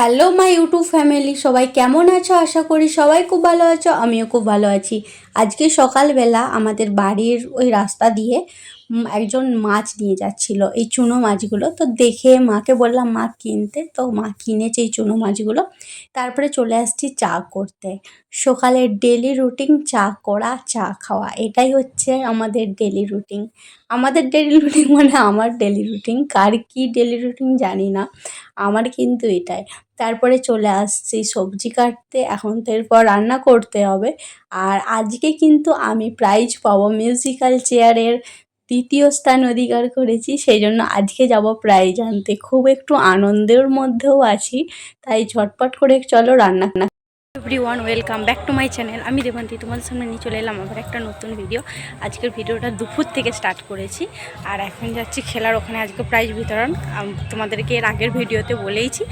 Hello my YouTube family সবাই কেমন আছো? আশা করি সবাই খুব ভালো আছো, আমিও খুব ভালো আছি। আজকে সকালবেলা আমাদের বাড়ির ওই রাস্তা দিয়ে একজন মাছ নিয়ে যাচ্ছিল, এই চুনো মাছগুলো। তো দেখে মাকে বললাম, মা, কিনতে? তো মা কিনেছে এই চুনো মাছগুলো। তারপরে চলে আসছি চা করতে। সকালের ডেলি রুটিন চা করা, চা খাওয়া, এটাই হচ্ছে আমাদের ডেলি রুটিন আমাদের ডেলি রুটিন মানে আমার ডেলি রুটিন কার কী ডেলি রুটিন জানি না। আমার কিন্তু এটাই। তারপরে চলে আসছি সবজি কাটতে। এখন তো এরপর রান্না করতে হবে। আর আজকে কিন্তু আমি প্রাইজ পাবো মিউজিক্যাল চেয়ারের দ্বিতীয় স্থান অধিকার করেছি সেই জন্য আজকে যাব প্রায় জানতে। খুব একটু আনন্দের মধ্যেও আছি, তাই ঝটপট করে চলো রান্না every one welcome back to my channel. আমি দেবান্তি, তোমাদের সামনে নিয়ে চলে এলাম আবার একটা নতুন ভিডিও আজকের ভিডিওটা দুপুর থেকে স্টার্ট করেছি। আর এখন যাচ্ছি খেলার ওখানে, আজকে প্রাইজ বিতরণ। তোমাদেরকে এর আগের ভিডিওতে বলেইছি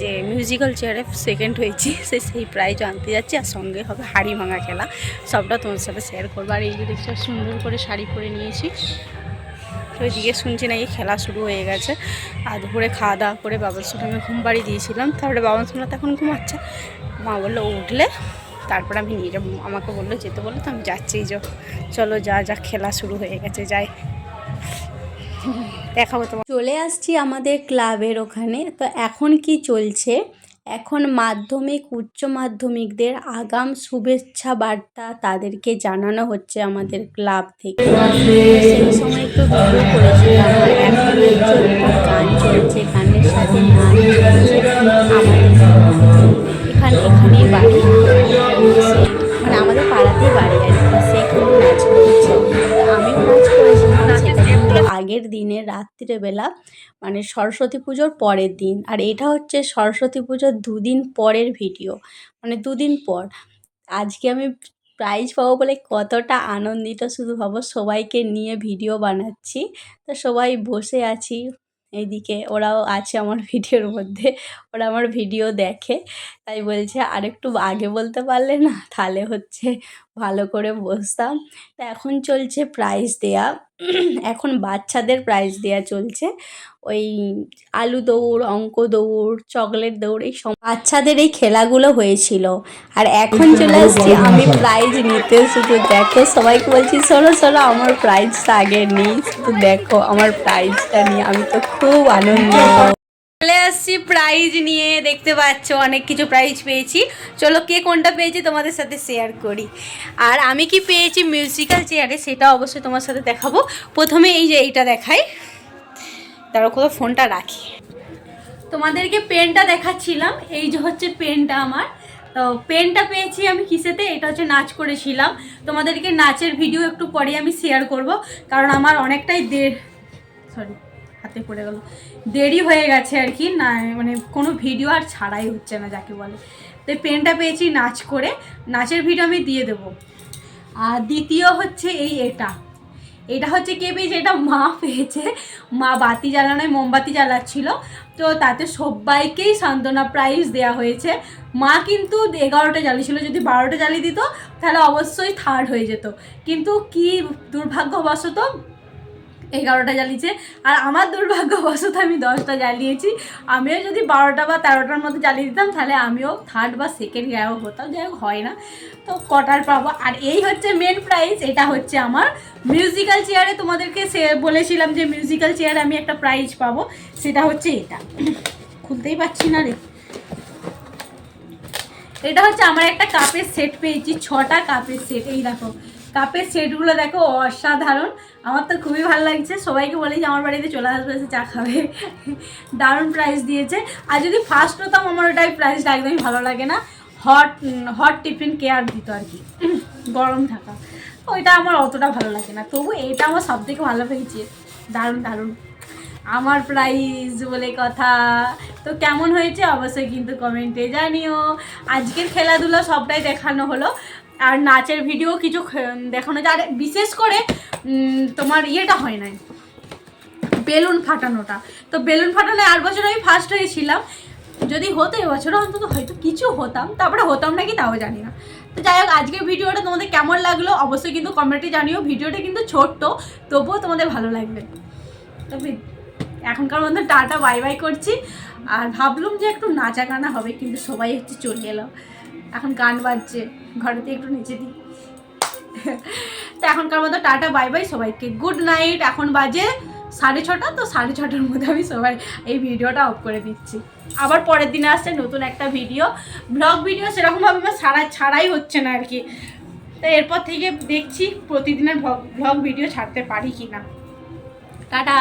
যে মিউজিক্যাল চেয়ারে সেকেন্ড হয়েছি, সে সেই প্রাইজ আনতে যাচ্ছি। আর সঙ্গে হবে হাড়ি ভাঙা খেলা। সবটা তোমার সাথে শেয়ার করব। আর এই যে দেখছ, সুন্দর করে শাড়ি পরে নিয়েছি। তো ওইদিকে শুনছি নাকি খেলা শুরু হয়ে গেছে। আর দুপুরে খাওয়া দাওয়া করে বাবার সঙ্গে আমি ঘুম বাড়ি দিয়েছিলাম। তারপরে বাবার সঙ্গে এখন ঘুমাচ্ছে। মা বলল, উঠলে। তারপরে আমি নিয়ে যাব আমাকে বলল, যেতে বলল তো, আমি যাচ্ছি যো, চলো, যা যা, খেলা শুরু হয়ে গেছে, যাই। দেখাবো তোমার চলে আসছি আমাদের ক্লাবের ওখানে। তো এখন কি চলছে? এখন মাধ্যমিক, উচ্চ মাধ্যমিকদের আগাম শুভেচ্ছা বার্তা তাদেরকে জানানো হচ্ছে আমাদের ক্লাব থেকে। সেই সময় একটু আগের দিনে রাত্রিবেলা মানে সরস্বতী পুজোর পরের দিন। আর এটা হচ্ছে সরস্বতী পুজোর দুদিন পরের ভিডিও মানে দুদিন পর। আজকে আমি প্রাইজ পাবো বলে কতটা আনন্দিত শুধু ভাবো সবাইকে নিয়ে ভিডিও বানাচ্ছি। তো সবাই বসে আছি এইদিকে, ওরাও আছে আমার ভিডিওর মধ্যে, ওরা আমার ভিডিও দেখে। তাই বলছে, আরেকটু আগে বলতে পারলে না? তাহলে হচ্ছে ভালো করে বসতাম। তা এখন চলছে প্রাইজ দেয়া। এখন বাচ্চাদের প্রাইজ দেওয়া চলছে। ওই আলু দৌড় অঙ্ক দৌড় চকলেট দৌড় এই সব বাচ্চাদের এই খেলাগুলো হয়েছিল। আর এখন চলে আসছি আমি প্রাইজ নিতে। শুধু দেখো সবাইকে বলছি শোনো শোনো আমার প্রাইজটা আগে নিই। শুধু দেখো আমার প্রাইজটা নিয়ে আমি তো খুব আনন্দ আসছি প্রাইজ নিয়ে দেখতে পাচ্ছ, অনেক কিছু প্রাইজ পেয়েছি। চলো, কে কোনটা পেয়েছি তোমাদের সাথে শেয়ার করি। আর আমি কি পেয়েছি মিউজিক্যাল চেয়ারে সেটা অবশ্যই তোমার সাথে দেখাবো। প্রথমে এই যে এইটা দেখাই। তারপর কোথাও ফোনটা রাখি। তোমাদেরকে পেনটা দেখাচ্ছিলাম। এই যে হচ্ছে পেনটা আমার। তো পেনটা পেয়েছি আমি কিসেতে? এটা হচ্ছে নাচ করেছিলাম। তোমাদেরকে নাচের ভিডিও একটু পরে আমি শেয়ার করব। কারণ আমার অনেকটাই দের সরি হাতে পড়ে গেল। দেরি হয়ে গেছে আর কি, না মানে কোনো ভিডিও আর ছাড়াই হচ্ছে না, যাকে বলে। তো পেনটা পেয়েছি নাচ করে, নাচের ভিডিও আমি দিয়ে দেবো। আর দ্বিতীয় হচ্ছে এই এটা। এটা হচ্ছে কে পেয়েছে? এটা মা পেয়েছে। মা বাতি জ্বালানোয় মোমবাতি জ্বালাচ্ছিল। তো তাতে সবাইকেই সান্ত্বনা প্রাইজ দেওয়া হয়েছে। মা কিন্তু এগারোটা জ্বালিয়েছিল, যদি বারোটা জ্বালিয়ে দিত, তাহলে অবশ্যই থার্ড হয়ে যেত। কিন্তু কি দুর্ভাগ্যবশত এগারোটা জ্বালিয়েছে। আর আমার দুর্ভাগ্যবশত আমি দশটা জ্বালিয়েছি। আমিও যদি বারোটা বা তেরোটার মধ্যে জ্বালিয়ে দিতাম, তাহলে আমিও থার্ড বা সেকেন্ড গায়েও হতাম। যাই হোক, হয় না। তো কটার পাবো? আর এই হচ্ছে মেন প্রাইজ এটা হচ্ছে আমার মিউজিক্যাল চেয়ারে তোমাদেরকে সে বলেছিলাম যে মিউজিক্যাল চেয়ারে আমি একটা প্রাইজ পাবো। সেটা হচ্ছে এটা। খুলতেই পারছি না রে। এটা হচ্ছে আমার একটা কাপের সেট পেয়েছি, ছটা কাপের সেট এই দেখো কাপের সেটগুলো দেখো অসাধারণ। আমার তো খুবই ভালো লাগছে। সবাইকে বলি যে আমার বাড়িতে চলে আসবে, এসে চা খাবে। দারুণ প্রাইস দিয়েছে। আর যদি ফার্স্ট হতাম, আমার ওটাই প্রাইসটা একদমই ভালো লাগে না। হট হট টিফিন কেয়ার দিত আর কি। গরম থাকা। ওইটা আমার অতটা ভালো লাগে না। তবু এটা আমার সব থেকে ভালো পেয়েছে দারুণ দারুণ। আমার প্রাইজ বলে কথা। তো কেমন হয়েছে? অবশ্যই কিন্তু কমেন্টে জানিও। আজকের খেলাধুলা সবটাই দেখানো হলো। আর নাচের ভিডিও কিছু দেখানো যায়। আর বিশেষ করে তোমার ইয়েটা হয় নাই। বেলুন ফাটানোটা। তো বেলুন ফাটানো আর বছর আমি ফার্স্ট হয়েছিলাম। যদি হতো, এবছরও অন্তত হয়তো কিছু হতাম। তারপরে হতাম নাকি তাও জানি না। তো যাই হোক, আজকের ভিডিওটা তোমাদের কেমন লাগল অবশ্যই কিন্তু কমেন্টে জানিও। ভিডিওটা কিন্তু ছোট্ট, তবুও তোমাদের ভালো লাগবে। তবে এখনকার মধ্যে টাটা বাই বাই করছি। আর ভাবলাম যে একটু নাচা গানা হবে, কিন্তু সবাই হচ্ছে চলে এলো। এখন গান বাজছে, ঘরেতে একটু নেচে দিই। তো এখনকার মতো টাটা, বাই বাই সবাইকে। গুড নাইট এখন বাজে সাড়ে ছটা, তো সাড়ে ছটার মধ্যে আমি সবাই এই ভিডিওটা অফ করে দিচ্ছি। আবার পরের দিনে আসছে নতুন একটা ভিডিও ব্লগ ভিডিও সেরকমভাবে আমার সারা ছাড়াই হচ্ছে না আর কি। তো এরপর থেকে দেখছি প্রতিদিনের ব্লগ ভিডিও ছাড়তে পারি কি না টাটা!